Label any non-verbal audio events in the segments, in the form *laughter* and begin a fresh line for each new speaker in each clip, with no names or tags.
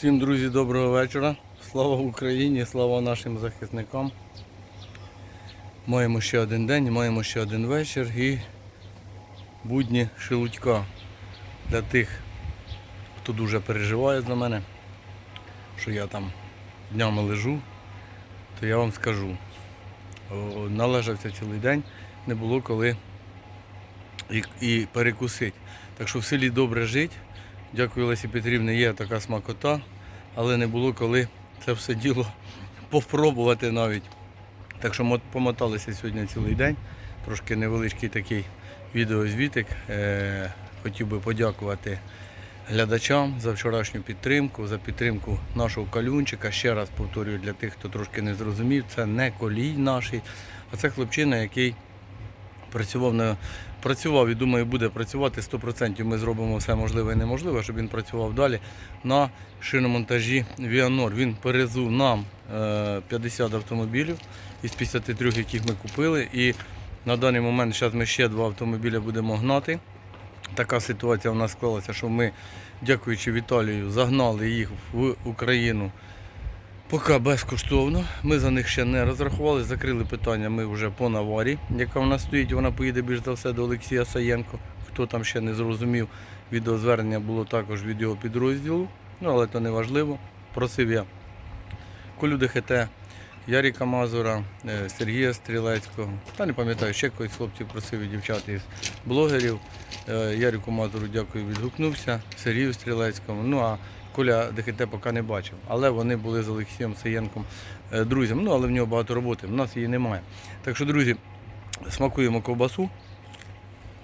Всім друзі, доброго вечора. Слава Україні, слава нашим захисникам. Маємо ще один день, маємо ще один вечір і будні шелудька для тих, хто дуже переживає за мене, що я там днями лежу, то я вам скажу. Належався цілий день, не було коли і, і перекусити. Так що в селі добре жить. Дякую Лесі Петрівні, є така смакота, але не було коли це все діло *laughs* попробувати навіть. Так що мо- помоталися сьогодні цілий день. Трошки невеличкий такий відеозвітик. Е, хотів би подякувати глядачам за вчорашню підтримку, за підтримку нашого калюнчика. Ще раз повторюю для тих, хто трошки не зрозумів, це не колій наш, а це хлопчина, який працював на працював і думаю, буде працювати 100%. Ми зробимо все можливе і неможливе, щоб він працював далі на шиномонтажі Віанор. Він перезув нам е, 50 автомобілів із 53, яких ми купили. І на даний момент зараз ми ще два автомобіля будемо гнати. Така ситуація в нас склалася, що ми, дякуючи Віталію, загнали їх в Україну Поки безкоштовно. Ми за них ще не розрахували, закрили питання ми вже по наварі, яка в нас стоїть. Вона поїде більш за все до Олексія Саєнко. Хто там ще не зрозумів, відеозвернення було також від його підрозділу. Ну, але то не важливо. Просив я Колю ДХТ, Яріка Мазура, е, Сергія Стрілецького. Та не пам'ятаю, ще когось хлопців просив і дівчат із блогерів. Е, Яріку Мазуру дякую, відгукнувся, Сергію Стрілецькому. Ну а Коля ДХТ поки не бачив. Але вони були з Олексієм Саєнком е, друзями. Ну, але в нього багато роботи, в нас її немає. Так що, друзі, смакуємо ковбасу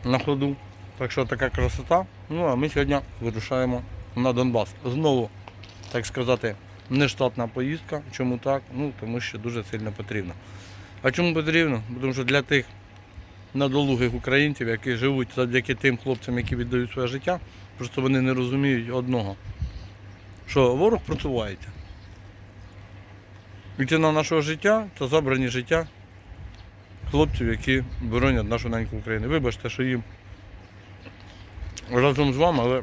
на ходу. Так що така красота. Ну а ми сьогодні вирушаємо на Донбас. Знову, так сказати, нештатна поїздка. Чому так? Ну, тому що дуже сильно потрібно. А чому потрібно? Тому що для тих надолугих українців, які живуть завдяки тим хлопцям, які віддають своє життя, просто вони не розуміють одного, що ворог просувається. І ціна нашого життя це забрані життя хлопців, які боронять нашу неньку Україну. Вибачте, що їм разом з вами, але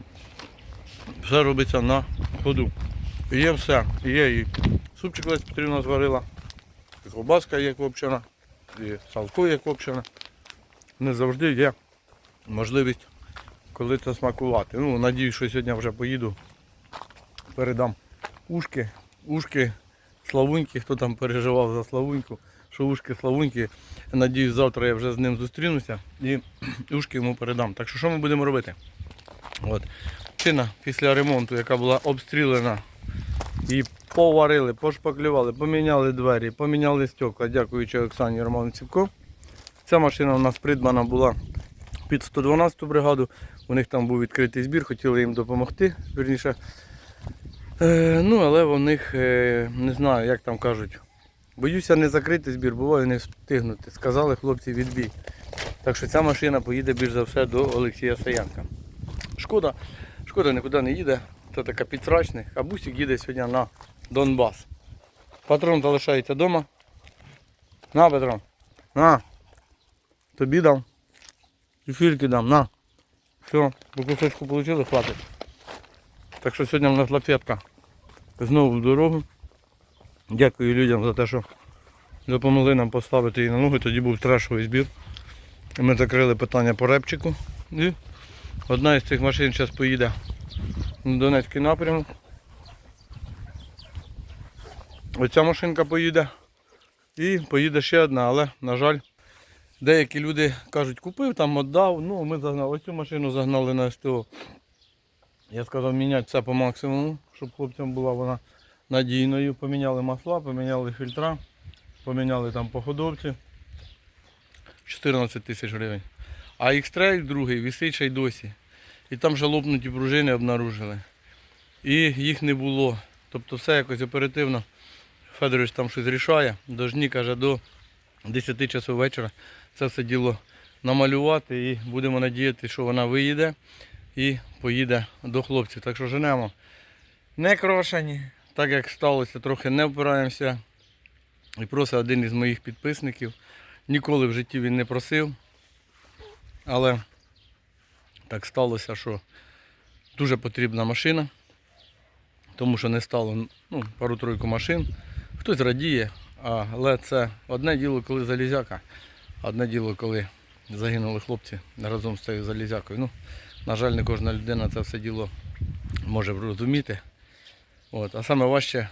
все робиться на ходу. І є все. І Є і супчик Лесь Петрівна зварила, і ковбаска є копчена, і салко є копчене. Не завжди є можливість коли це смакувати. Ну, надіюсь, що сьогодні вже поїду, передам ушки, ушки Славуньки, хто там переживав за Славуньку, що ушки Славуньки. Надіюсь, завтра я вже з ним зустрінуся і *clears throat* ушки йому передам. Так що що ми будемо робити? От. Чина після ремонту, яка була обстріляна, і поварили, пошпаклювали, поміняли двері, поміняли стекла, дякуючи Оксані Роману Цівко. Ця машина у нас придбана була під 112 бригаду. У них там був відкритий збір, хотіли їм допомогти. Вірніше. Е, ну, але у них е, не знаю, як там кажуть. Боюся не закрити збір, буває не встигнути. Сказали хлопці відбій. Так що ця машина поїде більш за все до Олексія Саянка. Шкода, шкода нікуди не їде. Це така підсрачник, а бусик їде сьогодні на Донбас. Патрон залишається вдома. На, Патрон. На. Тобі дам. І фільки дам, на. Все, по кусочку отримали, хватить. Так що сьогодні в нас лапетка. Знову в дорогу. Дякую людям за те, що допомогли нам поставити її на ноги. Тоді був трешовий збір. Ми закрили питання по репчику. І одна із цих машин зараз поїде на Донецький напрямок. Оця машинка поїде. І поїде ще одна, але, на жаль, деякі люди кажуть, купив, там віддав. Ну, ми загнали оцю машину загнали на СТО. Я сказав міняти все по максимуму, щоб хлопцям була вона надійною. Поміняли масла, поміняли фільтра, поміняли там походовці. 14 тисяч гривень. А X-Trail другий висить ще й досі. І там же лопнуті пружини обнаружили. І їх не було. Тобто все якось оперативно. Федорович там щось рішає. Дожні каже до 10 часов вечора це все діло намалювати і будемо надіяти, що вона виїде і поїде до хлопців. Так що женемо. Не крошені. Так як сталося, трохи не впираємося. І просить один із моїх підписників. Ніколи в житті він не просив. Але так сталося, що дуже потрібна машина. тому що не стало ну, пару-тройку машин. Хтось радіє, але це одне діло, коли залізяка, одне діло, коли загинули хлопці разом з цією залізякою. Ну, на жаль, не кожна людина це все діло може розуміти. От. А саме важче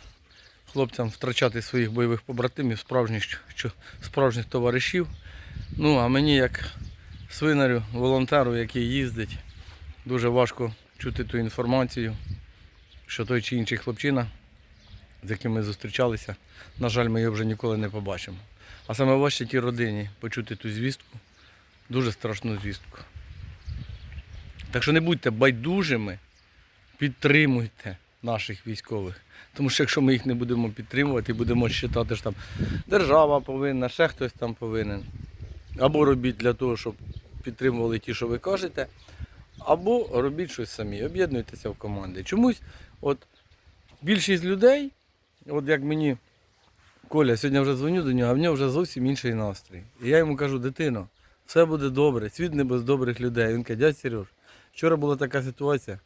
хлопцям втрачати своїх бойових побратимів, справжніх, справжніх товаришів. Ну, а мені як свинарю, волонтеру, який їздить, дуже важко чути ту інформацію, що той чи інший хлопчина, з яким ми зустрічалися, на жаль, ми його вже ніколи не побачимо. А саме важче тій родині почути ту звістку, дуже страшну звістку. Так що не будьте байдужими, підтримуйте наших військових. Тому що якщо ми їх не будемо підтримувати будемо вважати, що там держава повинна, ще хтось там повинен. Або робіть для того, щоб підтримували ті, що ви кажете, або робіть щось самі, об'єднуйтеся в команди. Чомусь, от більшість людей, от як мені Коля, сьогодні вже дзвоню до нього, а в нього вже зовсім інший настрій. І я йому кажу, дитино, все буде добре, світ не без добрих людей. Він каже, дядь Сереж, вчора була така ситуація.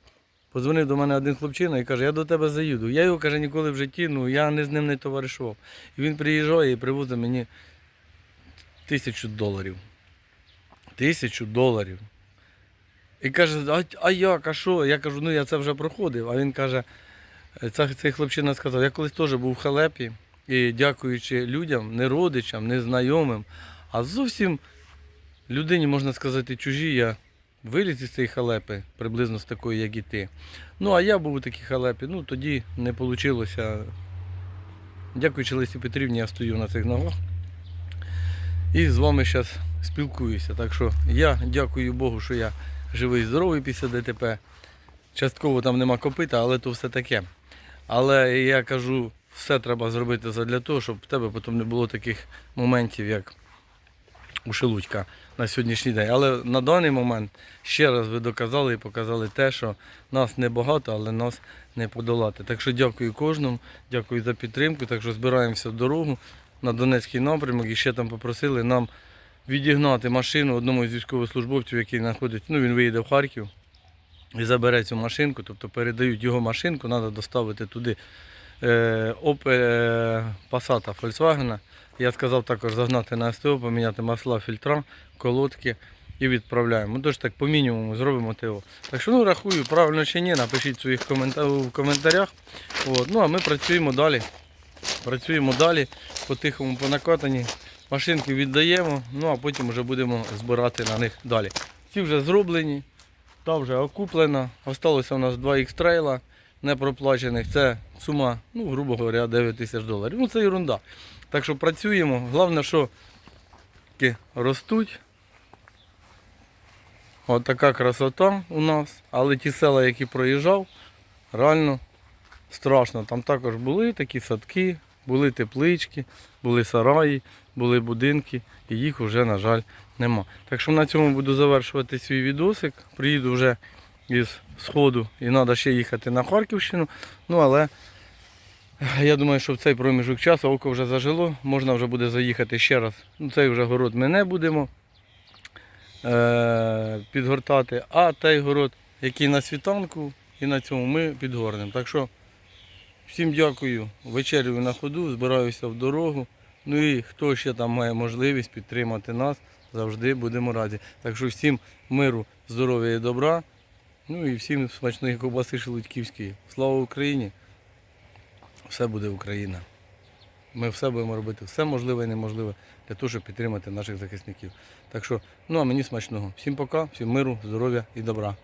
Позвонив до мене один хлопчина і каже, я до тебе заїду. Я його каже, ніколи в житті, ну я не з ним не товаришував. І він приїжджає і привозить мені тисячу доларів. Тисячу доларів. І каже, а, а як, а що? Я кажу, ну я це вже проходив. А він каже, це, цей хлопчина сказав, я колись теж був в халепі, і дякуючи людям, не родичам, не знайомим, а зовсім людині, можна сказати, чужі, я виліз із цієї халепи, приблизно з такої, як і ти. Ну, а я був у такій халепі, ну тоді не вийшло. Дякуючи Лесі Петрівні, я стою на цих ногах. І з вами зараз спілкуюся. Так що я дякую Богу, що я живий здоровий після ДТП. Частково там нема копита, але то все таке. Але я кажу, все треба зробити для того, щоб в тебе потім не було таких моментів, як у Шелудька на сьогоднішній день. Але на даний момент ще раз ви доказали і показали те, що нас небагато, але нас не подолати. Так що дякую кожному, дякую за підтримку. Так що збираємося в дорогу на Донецький напрямок і ще там попросили нам відігнати машину одному з військовослужбовців, який знаходиться, ну він виїде в Харків і забере цю машинку, тобто передають його машинку, треба доставити туди е, Passat Volkswagen. Я сказав також загнати на СТО, поміняти масла, фільтра, колодки і відправляємо. Ну, тож так по мінімуму зробимо ТО. Так що ну рахую, правильно чи ні, напишіть своїх комента- в коментарях. От. Ну а ми працюємо далі. Працюємо далі, по-тихому, по накатанні. Машинки віддаємо, ну а потім вже будемо збирати на них далі. Ці вже зроблені, та вже окуплена. Осталося у нас два ікстрейла непроплачених. Це сума, ну, грубо говоря, 9 тисяч доларів. Ну це ерунда. Так що працюємо. Головне, що ростуть. От така красота у нас. Але ті села, які проїжджав, реально страшно. Там також були такі садки, були теплички, були сараї, були будинки, і їх вже, на жаль, нема. Так що на цьому буду завершувати свій відосик. Приїду вже із сходу і треба ще їхати на Харківщину. Ну але я думаю, що в цей проміжок часу око вже зажило, можна вже буде заїхати ще раз. Ну, цей вже город ми не будемо е- підгортати, а той город, який на світанку, і на цьому ми підгорнемо. Так що всім дякую. Вечерю на ходу, збираюся в дорогу. Ну і хто ще там має можливість підтримати нас, завжди будемо раді. Так що всім миру, здоров'я і добра. Ну і всім смачної ковбаси шелудьківської. Слава Україні! Все буде Україна. Ми все будемо робити, все можливе і неможливе для того, щоб підтримати наших захисників. Так що, ну а мені смачного. Всім пока, всім миру, здоров'я і добра.